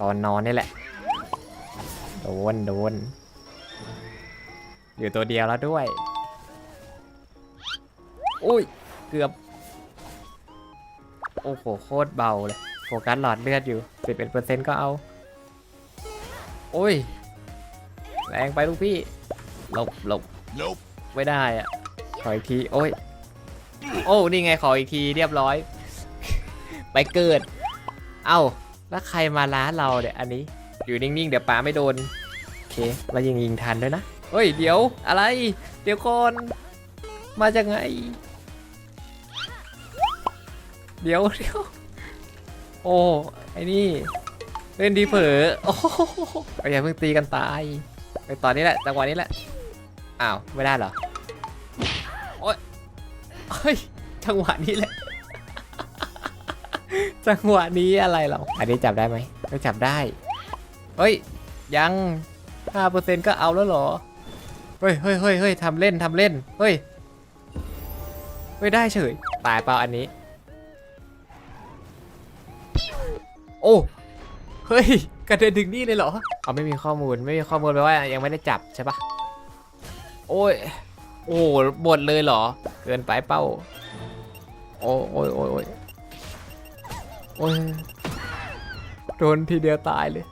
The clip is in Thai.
ตอนนอนนี่แหละ โดนโดนอยู่ตัวเดียวแล้วด้วย อุ้ย เกือบ โอ้โห โคตรเบาเลย โฟกัสหลอดเลือดอยู่ 11%ก็เอา โอ้ย แรงไปลูกพี่ หลบหลบ Nope. ไม่ได้อะขออีกที โอ้ย โอ้ นี่ไงขออีกทีเรียบร้อย ไปเกิด เอ้า แล้วใครมาล้าเราเนี่ยอันนี้อยู่นิ่งๆ เดี๋ยวป้าไม่โดน โอเคแล้วยิงยิงทันด้วยนะเฮ้ย เดี๋ยวอะไร เดี๋ยวก่อน มาจากไง เดี๋ยวเดี๋ยวโอ้ไอ้นี่เล่นดีเผลอโอ้โหอย่าเพิ่งตีกันตายไปตอนนี้แหละจังหวะนี้แหละอ้าวไม่ได้เหรอโอ๊ยเฮ้ยจังหวะนี้แหละ จังหวะนี้อะไรเราอันนี้จับได้ไหมไม่จับได้ เฮ้ย ยัง 5%ก็เอาแล้วเหรอ เฮ้ยเฮ้ยเฮ้ยเฮ้ยทำเล่นทำเล่น เฮ้ยไม่ได้เฉย ตายเปล่าอันนี้ โอ้ เฮ้ย กระเด็นถึงนี่เลยเหรอ เอาไม่มีข้อมูล ไม่มีข้อมูลแปลว่ายังไม่ได้จับใช่ปะโอ้ย โอ้โหหมดเลยเหรอ เกินไปเป้า โอ้โอ้ยโอ้ยโอ้ย โอ้ยโดนทีเดียวตายเลย